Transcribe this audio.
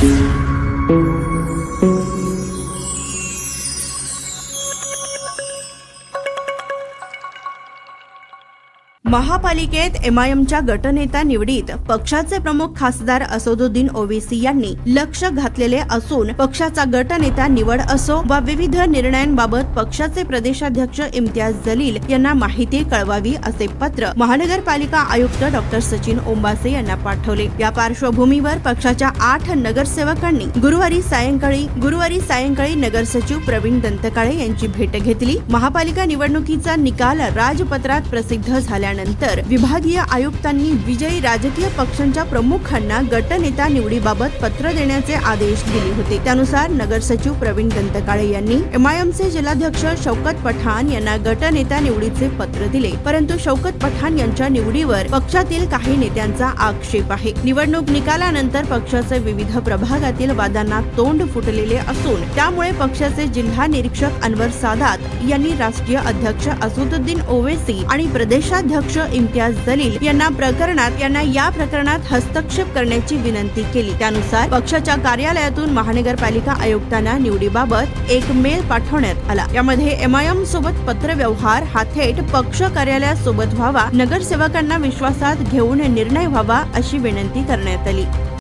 Thank you. महापालिकेत एमआयएमच्या गटनेता निवडीत पक्षाचे प्रमुख खासदार असदुद्दीन ओवेसी यांनी लक्ष घातलेले असून पक्षाचा गटनेता निवड असो वा विविध निर्णयांबाबत पक्षाचे प्रदेशाध्यक्ष इम्तियाज जलील यांना माहिती कळवावी असे पत्र महानगरपालिका आयुक्त डॉक्टर सचिन ओंबासे यांना पाठवले. या पार्श्वभूमीवर पक्षाच्या आठ नगरसेवकांनी गुरुवारी सायंकाळी गुरुवारी सायंकाळी नगरसचिव प्रवीण दंतकाळे यांची भेट घेतली. महापालिका निवडणुकीचा निकाल राजपत्रात प्रसिद्ध झाल्यानंतर विभागीय आयुक्तांनी विजयी राजकीय पक्षांच्या प्रमुखांना गटनेता निवडीबाबत पत्र देण्याचे आदेश दिले होते. त्यानुसार नगरसचिव प्रवीण दंतकाळे यांनी एमआयएमचे जिल्हाध्यक्ष शौकत पठाण यांना गटनेता निवडीचे पत्र दिले. परंतु शौकत पठाण यांच्या निवडीवर पक्षातील काही नेत्यांचा आक्षेप आहे. निवडणूक निकालानंतर पक्षाचे विविध प्रभागातील वादांना तोंड फुटलेले असून त्यामुळे पक्षाचे जिल्हा निरीक्षक अनवर सादात यांनी राष्ट्रीय अध्यक्ष असुद्दीन ओवेसी आणि प्रदेशाध्यक्ष इम्तियाज जलील यांना प्रकरणात यांना या प्रकरणात हस्तक्षेप करण्याची विनंती केली. त्यानुसार पक्षाच्या कार्यालयातून महानगरपालिका आयुक्तांना निवडीबाबत एक मेल पाठवण्यात आला. यामध्ये एमआयएम सोबत पत्रव्यवहार हा थेट पक्ष कार्यालयासोबत व्हावा नगरसेवकांना विश्वासात घेऊन निर्णय व्हावा अशी विनंती करण्यात आली.